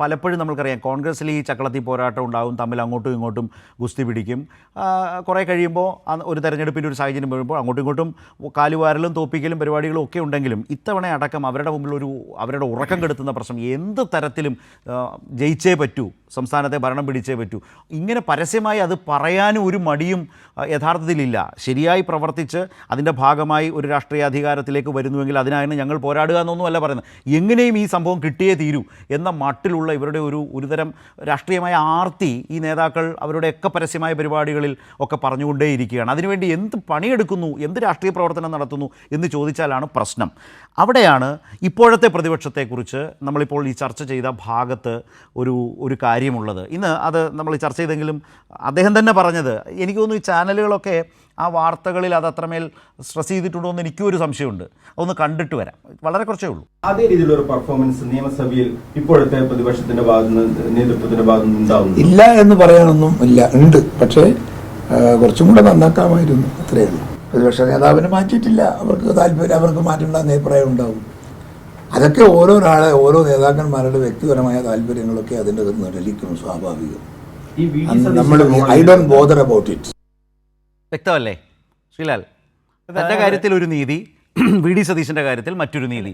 പലപ്പോഴും നമുക്കറിയാം കോൺഗ്രസ്സിൽ ഈ ചക്കളത്തി പോരാട്ടം ഉണ്ടാകും തമ്മിൽ അങ്ങോട്ടും ഇങ്ങോട്ടും ഗുസ്തി പിടിക്കും. കുറേ കഴിയുമ്പോൾ ഒരു തെരഞ്ഞെടുപ്പിന്റെ ഒരു സാഹചര്യം വരുമ്പോൾ അങ്ങോട്ടും ഇങ്ങോട്ടും കാലുവാരലും തോപ്പിക്കലും പരിപാടികളും ഒക്കെ ഉണ്ടെങ്കിലും ഇത്തവണ അടക്കം അവരുടെ മുമ്പിൽ ഒരു അവരുടെ ഉറക്കം കെടുത്തുന്ന പ്രശ്നം എന്ത് തരത്തിലും ജയിച്ചേ പറ്റൂ സംസ്ഥാനത്തെ ഭരണം പിടിച്ചേ പറ്റൂ. ഇങ്ങനെ പരസ്യമായി അത് പറയാനും ഒരു മടിയും യഥാർത്ഥത്തിലില്ല ശരിയായി പ്രവർത്തിച്ച് അതിന്റെ ഭാഗമായി ഒരു രാഷ്ട്രീയ അധികാരത്തിലേക്ക് വരുന്നുവെങ്കിൽ അതിനായിരുന്നു ഞങ്ങൾ പോരാടുക എന്നൊന്നുമല്ല പറയുന്നത്. എങ്ങനെയും ഈ സംഭവം കിട്ടിയേ തീരൂ എന്ന മട്ടിലുള്ള ഇവരുടെ ഒരു ഒരുതരം രാഷ്ട്രീയമായ ആർത്തി ഈ നേതാക്കൾ അവരുടെയൊക്കെ പരസ്യമായ പരിപാടികളിൽ ഒക്കെ പറഞ്ഞുകൊണ്ടേയിരിക്കുകയാണ്. അതിനുവേണ്ടി എന്ത് പണിയെടുക്കുന്നു? എന്ത് രാഷ്ട്രീയ പ്രവർത്തനം നടത്തുന്നു എന്ന് ചോദിച്ചാലാണ് പ്രശ്നം. അവിടെയാണ് ഇപ്പോഴത്തെ പ്രതിപക്ഷത്തെക്കുറിച്ച് നമ്മളിപ്പോൾ ഈ ചർച്ച ചെയ്ത ഭാഗത്ത് ഒരു ഒരു കാര്യമുള്ളത്. ഇന്ന് അത് നമ്മൾ ചർച്ച ചെയ്തെങ്കിലും അദ്ദേഹം തന്നെ പറഞ്ഞത്. എനിക്ക് തോന്നുന്നു ഈ ചാനലുകളൊക്കെ ആ വാർത്തകളിൽ അത് അത്രമേൽ സ്ട്രെസ് ചെയ്തിട്ടുണ്ടോ എന്ന് എനിക്കും ഒരു സംശയമുണ്ട്. അതൊന്ന് കണ്ടിട്ട് വരാം. വളരെ കുറച്ചേ ഉള്ളൂ. അതേ രീതിയിലുള്ള ഒരു പെർഫോമൻസ് നിയമസഭയിൽ ഇപ്പോഴത്തെ പ്രതിപക്ഷത്തിന്റെ ഭാഗത്ത് നിന്ന് നേതൃത്വത്തിന്റെ ഭാഗത്ത് ഉണ്ടാവും ഇല്ല എന്ന് പറയാനൊന്നും ഇല്ല. ഉണ്ട്. പക്ഷേ കുറച്ചും കൂടെ നന്നാക്കാമായിരുന്നു. അത്രയേ ഉള്ളൂ. പ്രതിപക്ഷ നേതാവിനെ മാറ്റിയിട്ടില്ല. അവർക്ക് താല്പര്യം അവർക്ക് മാറ്റേണ്ടെന്ന് അഭിപ്രായം ഉണ്ടാവും. അതൊക്കെ ഓരോരാളെ ഓരോ നേതാക്കന്മാരുടെ വ്യക്തിപരമായ താല്പര്യങ്ങളൊക്കെ അതിന്റെ അകത്ത് നിഴലിക്കും സ്വാഭാവികം. നമ്മൾ I don't bother about it. വ്യക്തമല്ലേ? Sreelal തന്റെ കാര്യത്തിൽ ഒരു നീതി വി. ഡി. സതീശന്റെ കാര്യത്തിൽ മറ്റൊരു നീതി.